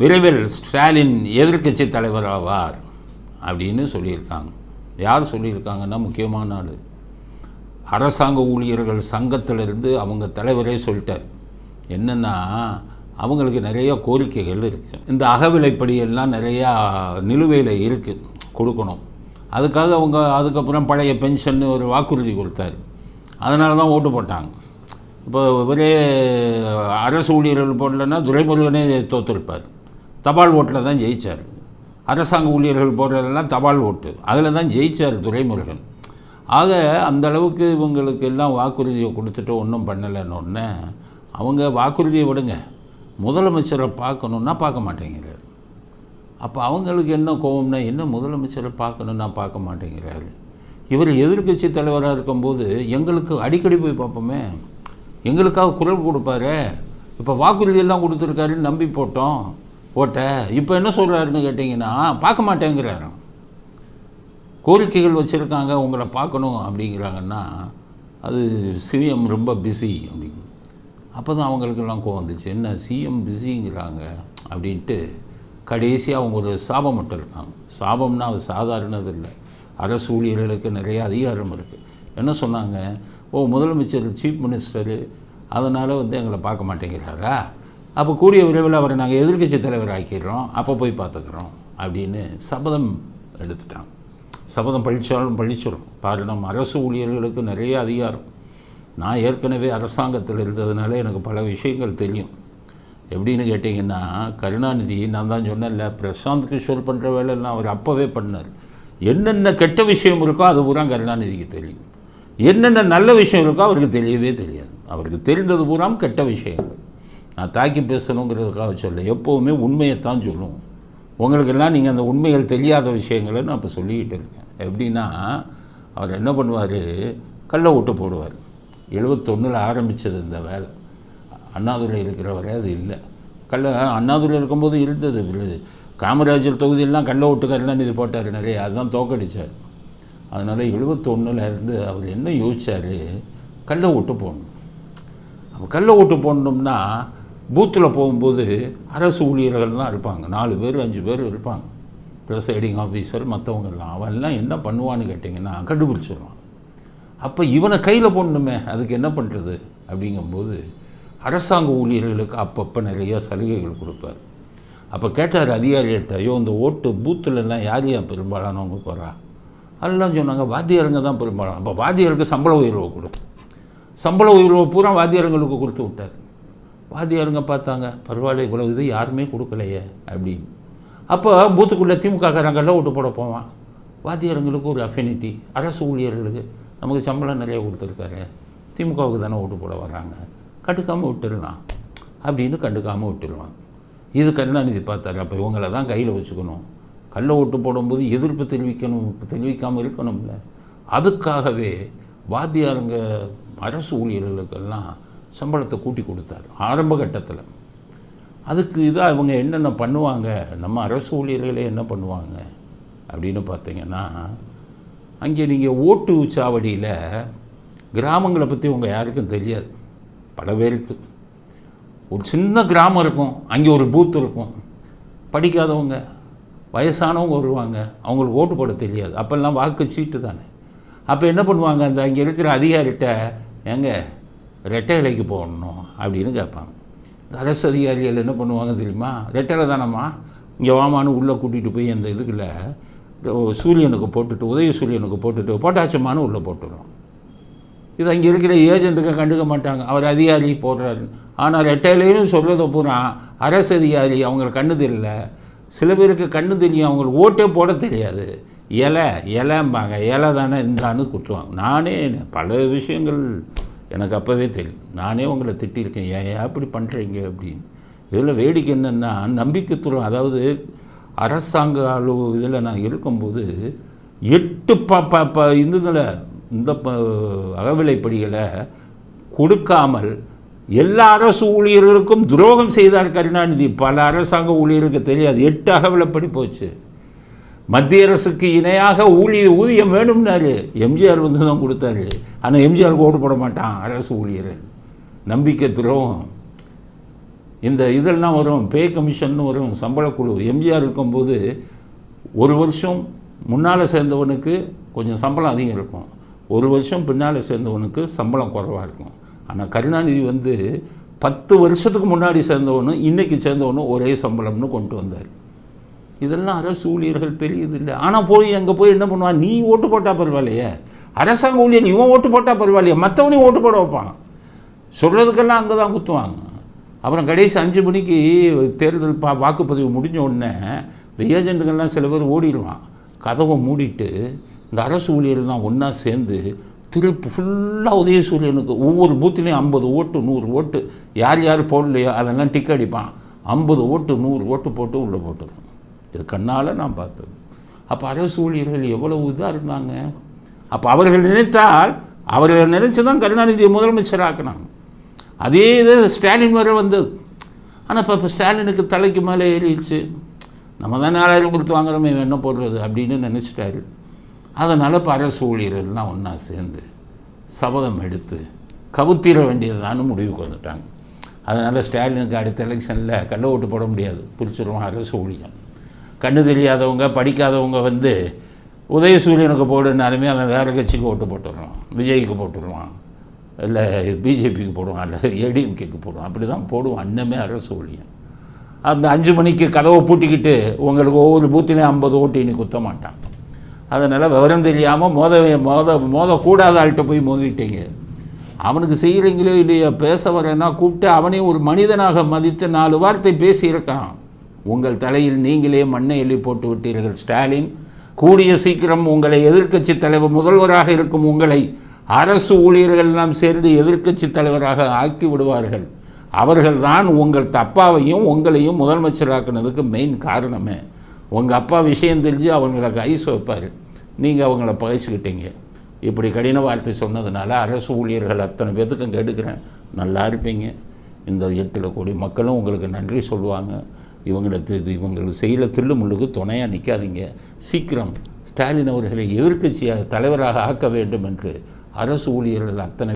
விரைவில் ஸ்டாலின் எதிர்க்கட்சி தலைவர் ஆவார் அப்படின்னு சொல்லியிருக்காங்க. யார் சொல்லியிருக்காங்கன்னா முக்கியமான ஆள். அரசாங்க ஊழியர்கள் சங்கத்திலிருந்து அவங்க தலைவரே சொல்லிட்டார். என்னென்னா அவங்களுக்கு நிறைய கோரிக்கைகள் இருக்குது இந்த அகவிலைப்படியெல்லாம் நிறையா நிலுவையில் இருக்குது கொடுக்கணும். அதுக்காக அவங்க அதுக்கப்புறம் பழைய பென்ஷன் ஒரு வாக்குறுதி கொடுத்தாரு. அதனால தான் ஓட்டு போட்டாங்க. இப்போ இவரே அரசு ஊழியர்கள் போடலன்னா துரைமுருகனே தோற்றுருப்பார் தபால் ஓட்டில் தான் ஜெயித்தார் அரசாங்க ஊழியர்கள் போடுறதெல்லாம் தபால் ஓட்டு. அதில் தான் ஜெயித்தார் துரைமுருகன். ஆக அந்த அளவுக்கு இவங்களுக்கு எல்லாம் வாக்குறுதியை கொடுத்துட்டு ஒன்றும் பண்ணலைன்னு அவங்க வாக்குறுதியை விடுங்க. முதலமைச்சரை பார்க்கணுன்னா பார்க்க மாட்டேங்கிறார். அப்போ அவங்களுக்கு என்ன கோபம்னா என்ன முதலமைச்சரை பார்க்கணுன்னா பார்க்க மாட்டேங்கிறாரு. இவர் எதிர்க்கட்சி தலைவராக இருக்கும்போது எங்களுக்கு அடிக்கடி போய் பார்ப்போமே. எங்களுக்காக குரல் கொடுப்பாரு. இப்போ வாக்குறுதியெல்லாம் கொடுத்துருக்காருன்னு நம்பி போட்டோம். ஓட்டை இப்போ என்ன சொல்கிறாருன்னு கேட்டிங்கன்னா பார்க்க மாட்டேங்கிறாரு. கோரிக்கைகள் வச்சுருக்காங்க உங்களை பார்க்கணும் அப்படிங்கிறாங்கன்னா அது சிஎம் ரொம்ப பிஸி அப்படிங்க அப்போ தான் அவங்களுக்கெல்லாம் கோவம் வந்துச்சு. என்ன சிஎம் பிஸிங்கிறாங்க அப்படின்ட்டு கடைசியாக அவங்க ஒரு சாபம் மட்டும் இருக்காங்க. சாபம்னா அது சாதாரணது இல்லை. அரசு ஊழியர்களுக்கு நிறைய அதிகாரம் இருக்குது என்ன சொன்னாங்க? ஓ முதலமைச்சர் சீஃப் மினிஸ்டரு அதனால் வந்து எங்களை பார்க்க மாட்டேங்கிறாரா? அப்போ கூடிய விரைவில் அவரை நாங்கள் எதிர்க்கட்சி தலைவர் ஆக்கிடுறோம். அப்போ போய் பார்த்துக்குறோம் அப்படின்னு சபதம் எடுத்துட்டாங்க சபதம் பழிச்சாலும் பழிச்சிடும் பாரு அரசு ஊழியர்களுக்கு நிறைய அதிகாரம். நான் ஏற்கனவே அரசாங்கத்தில் இருந்ததுனால எனக்கு பல விஷயங்கள் தெரியும். எப்படின்னு கேட்டிங்கன்னா கருணாநிதி நான் தான் சொன்னேன்ல பிரசாந்த் கிஷோர் பண்ணுற வேலையெல்லாம் அவர் அப்போவே பண்ணார். என்னென்ன கெட்ட விஷயம் இருக்கோ அது பூரா கருணாநிதிக்கு தெரியும். என்னென்ன நல்ல விஷயம் இருக்கோ அவருக்கு தெரியவே தெரியாது. அவருக்கு தெரிந்தது பூரா கெட்ட விஷயங்கள். நான் தாக்கி பேசணுங்கிறதுக்காக சொல்ல எப்போவுமே உண்மையைத்தான் சொல்லுவோம். உங்களுக்கெல்லாம் நீங்கள் அந்த உண்மைகள் தெரியாத விஷயங்களை நான் இப்போ சொல்லிக்கிட்டு இருக்கேன். எப்படின்னா அவர் என்ன பண்ணுவார்? கள்ள ஓட்டு போடுவார். எழுபத்தொன்னில் ஆரம்பித்தது இந்த வேலை. அண்ணாதுரை இருக்கிற வரை அது இல்லை. கள்ள அண்ணாதுரை இருக்கும்போது இருந்தது. காமராஜர் தொகுதியெல்லாம் கள்ள ஓட்டு இது போட்டார் நிறைய. அதுதான் தோக்கடித்தார் அதனால் எழுபத்தொன்னில் இருந்து அவர் என்ன யோசித்தார் கள்ள ஓட்டு போடணும். அப்போ கள்ள ஓட்டு போடணும்னா பூத்தில் போகும்போது அரசு ஊழியர்கள் தான் இருப்பாங்க. நாலு பேர் அஞ்சு பேர் இருப்பாங்க. ப்ரிசைடிங் ஆஃபீஸர் மற்றவங்கெல்லாம் அவன்லாம் என்ன பண்ணுவான்னு கேட்டிங்கன்னா கண்டுபிடிச்சிடுவான் அப்போ இவனை கையில் போடணுமே அதுக்கு என்ன பண்ணுறது அப்படிங்கும்போது அரசாங்க ஊழியர்களுக்கு அப்பப்போ நிறைய சலுகைகள் கொடுப்பார். அப்போ கேட்டார் அதிகாரிகிட்ட ஐயோ இந்த ஓட்டு பூத்துலலாம் யார் ஏன் பெரும்பாலானவங்க போகிறா அதெல்லாம் சொன்னாங்க வாத்தியாருங்க தான் பெரும்பாலும் அப்போ வாத்தியாருக்கு சம்பள உயர்வை கொடு சம்பள உயர்வை பூரா வாத்தியாருங்களுக்கு கொடுத்து விட்டார். வாத்தியாருங்க பார்த்தாங்க. பரவாயில்ல இவ்வளோ இது யாருமே கொடுக்கலையே அப்படின்னு. அப்போ பூத்துக்குள்ளே திமுககாரங்கெல்லாம் ஓட்டு போட போவான். வாத்தியாருங்களுக்கு ஒரு அஃபினிட்டி அரசு ஊழியர்களுக்கு நமக்கு சம்பளம் நிறைய கொடுத்துருக்காரு. திமுகவுக்கு தானே ஓட்டு போட வர்றாங்க. கண்டுக்காமல் விட்டுடலாம் அப்படின்னு கண்டுக்காமல் விட்டுருவான் இது கருணாநிதி பார்த்தாரு. அப்போ இவங்கள தான் கையில் வச்சுக்கணும். கள்ள ஓட்டு போடும்போது எதிர்ப்பு தெரிவிக்கணும் தெரிவிக்காமல் இருக்கணும்ல. அதுக்காகவே வாத்தியாருங்க அரசு ஊழியர்களுக்கெல்லாம் சம்பளத்தை கூட்டி கொடுத்தாரு ஆரம்ப கட்டத்தில். அதுக்கு இதாக இவங்க என்னென்ன பண்ணுவாங்க? நம்ம அரசு ஊழியர்களே என்ன பண்ணுவாங்க? அப்படின்னு பார்த்தீங்கன்னா அங்கே நீங்கள் ஓட்டு சாவடியில் கிராமங்களை பற்றி உங்கள் யாருக்கும் தெரியாது. பல பேருக்கு. ஒரு சின்ன கிராமம் இருக்கும் அங்கே ஒரு பூத் இருக்கும். படிக்காதவங்க வயசானவங்க வருவாங்க அவங்களுக்கு ஓட்டு போட தெரியாது. அப்போல்லாம் வாக்கு சீட்டு தானே. அப்போ என்ன பண்ணுவாங்க? அந்த அங்கே இருக்கிற அதிகாரிகிட்ட ஏங்க ரெட்டை இலைக்கு போடணும் அப்படின்னு கேட்பாங்க. அரசு அதிகாரிகள் என்ன பண்ணுவாங்க தெரியுமா? ரெட்டலை தானம்மா? இங்கே வாமான்னு உள்ளே கூட்டிகிட்டு போய் அந்த இதுக்குள்ள சூரியனுக்கு போட்டுட்டு உதய சூரியனுக்கு போட்டுட்டு போட்டாச்சம்மானு உள்ளே போட்டுருவோம் இது அங்கே இருக்கிற ஏஜென்ட்டுக்கு கண்டுக்க மாட்டாங்க. அவர் அதிகாரி போடுறாரு. ஆனால் ரெட்டையிலையும் சொல்கிறத பூரா அரசு அதிகாரி அவங்களுக்கு கண்ணு தெரியல. சில பேருக்கு கண்ணு தெரியும் அவங்களுக்கு ஓட்டே போட தெரியாது. இலை இலைம்பாங்க. இலை தானே இந்தான்னு குத்துவாங்க. நானே பல விஷயங்கள் எனக்கு அப்போவே தெரியும். நானே உங்களை திட்டியிருக்கேன். ஏன் அப்படி பண்ணுறீங்க அப்படின்னு. இதில் வேடிக்கை என்னென்னா நம்பிக்கைத்துறை அதாவது அரசாங்க அளவு இதில் நான் இருக்கும்போது எட்டு ப ப ப இதுங்களை இந்த ப அகவிலைப்படிகளை கொடுக்காமல் எல்லா அரசு ஊழியர்களுக்கும் துரோகம் செய்தார் கருணாநிதி. பல அரசாங்க ஊழியர்களுக்கு தெரியாது. எட்டு அகவிலைப்படி போச்சு. மத்திய அரசுக்கு இணையாக ஊழிய ஊதியம் வேணும்னாரு. எம்ஜிஆர் வந்து தான் கொடுத்தாரு. ஆனால் எம்ஜிஆருக்கு ஓட்டு போட மாட்டான் அரசு ஊழியர். நம்பிக்கை துரோகம். இந்த இதெல்லாம் வரும். பே கமிஷன் வரும். சம்பளக்குழு. எம்ஜிஆர் இருக்கும்போது ஒரு வருஷம் முன்னால் சேர்ந்தவனுக்கு கொஞ்சம் சம்பளம் அதிகம் இருக்கும். ஒரு வருஷம் பின்னால் சேர்ந்தவனுக்கு சம்பளம் குறைவாக இருக்கும். ஆனால் கருணாநிதி வந்து பத்து வருஷத்துக்கு முன்னாடி சேர்ந்தவனும் இன்றைக்கி சேர்ந்தவனும் ஒரே சம்பளம்னு கொண்டு வந்தார். இதெல்லாம் அரசு ஊழியர்கள் தெரியுது இல்லை ஆனால் போய் அங்கே போய் என்ன பண்ணுவான் நீ ஓட்டு போட்டால் பரவாயில்லையே. அரசாங்க ஊழியர் இவன் ஓட்டு போட்டால் பரவாயில்லையே. மற்றவனையும் ஓட்டு போட வைப்பான். சொல்கிறதுக்கெல்லாம் அங்கே தான் குத்துவாங்க. அப்புறம் கடைசி அஞ்சு மணிக்கு தேர்தல் பா வாக்குப்பதிவு முடிஞ்ச உடனே இந்த ஏஜென்ட்டுங்கள்லாம் சில பேர் ஓடிடுவான். கதவை மூடிட்டு இந்த அரசு ஊழியர்லாம் ஒன்றா சேர்ந்து திருப்பி ஃபுல்லாக உதயசூரியனுக்கு ஒவ்வொரு பூத்துலேயும் ஐம்பது ஓட்டு நூறு ஓட்டு. யார் யார் போடலையோ அதெல்லாம் டிக் அடிப்பான். ஐம்பது ஓட்டு நூறு ஓட்டு போட்டு உள்ளே போட்டுருவான் இது கண்ணால் நான் பார்த்தது. அப்போ அரசு ஊழியர்கள் எவ்வளவு இதாக இருந்தாங்க? அப்போ அவர்கள் நினைத்தால் அவர்கள் நினைச்சு தான் கருணாநிதியை முதலமைச்சர் ஆக்கினாங்க அதே இது ஸ்டாலின் வரை வந்தது. ஆனால் இப்போ இப்போ ஸ்டாலினுக்கு தலைக்கு மேலே ஏறிடுச்சு. நம்ம தான் நாலாயிரம் கொடுத்து வாங்குறோமே என்ன போடுறது அப்படின்னு நினச்சிட்டாரு. அதனால் இப்போ அரசு ஊழியர்கள்லாம் ஒன்றா சேர்ந்து சபதம் எடுத்து கவுத்திர வேண்டியதுதான்னு முடிவுக்கு வந்துட்டாங்க. அதனால் ஸ்டாலினுக்கு அடுத்த எலெக்ஷனில் கள்ள ஓட்டு போட முடியாது. பிடிச்சிருவான் அரசு ஊழியம் கண்ணு தெரியாதவங்க படிக்காதவங்க வந்து உதயசூரியனுக்கு போடுனாலுமே அவன் வேறு கட்சிக்கு ஓட்டு போட்டுடுவான் விஜய்க்கு போட்டுடுவான் இல்லை பிஜேபிக்கு போடுவான் இல்லை ஏடிஎம்கேக்கு போடுவான். அப்படி தான் போடுவான் அன்னமே அரசு ஊழியம் அந்த அஞ்சு மணிக்கு கதவை பூட்டிக்கிட்டு உங்களுக்கு ஒவ்வொரு பூத்திலையும் ஐம்பது ஓட்டு இனி குத்த மாட்டான். அதனால் விவரம் தெரியாமல் மோத மோத மோதக்கூடாத ஆள்கிட்ட போய் மோதிட்டீங்க. அவனுக்கு செய்கிறீங்களோ இல்லையோ பேச வரேன்னா கூப்பிட்டு அவனையும் ஒரு மனிதனாக மதித்து நாலு வார்த்தை பேசியிருக்கான். உங்கள் தலையில் நீங்களே மண்ணை எள்ளி போட்டு விட்டீர்கள். ஸ்டாலின் கூடிய சீக்கிரம் உங்களை எதிர்க்கட்சி தலைவர் முதல்வராக இருக்கும் உங்களை அரசு ஊழியர்கள் எல்லாம் சேர்ந்து எதிர்க்கட்சி தலைவராக ஆக்கி விடுவார்கள். அவர்கள்தான் உங்கள் தப்பாவையும் உங்களையும் முதலமைச்சராக்குனதுக்கு மெயின் காரணமே. உங்கள் அப்பா விஷயம் தெரிஞ்சு அவங்களுக்கு ஐஸ் வைப்பார் நீங்கள் அவங்கள பகைச்சிக்கிட்டீங்க. இப்படி கடின வார்த்தை சொன்னதுனால அரசு ஊழியர்கள் அத்தனை பேர்த்துக்கும் கெடுக்கிறேன் நல்லா இருப்பீங்க. இந்த எட்டில் கோடி மக்களும் உங்களுக்கு நன்றி சொல்லுவாங்க. இவங்களுக்கு இது இவங்களுக்கு செய்கிற தில்லு முள்ளுக்கு துணையாக நிற்காதீங்க சீக்கிரம் ஸ்டாலின் அவர்களை எதிர்க்கட்சியாக தலைவராக ஆக்க வேண்டும் என்று அரசு ஊழியர்கள் அத்தனை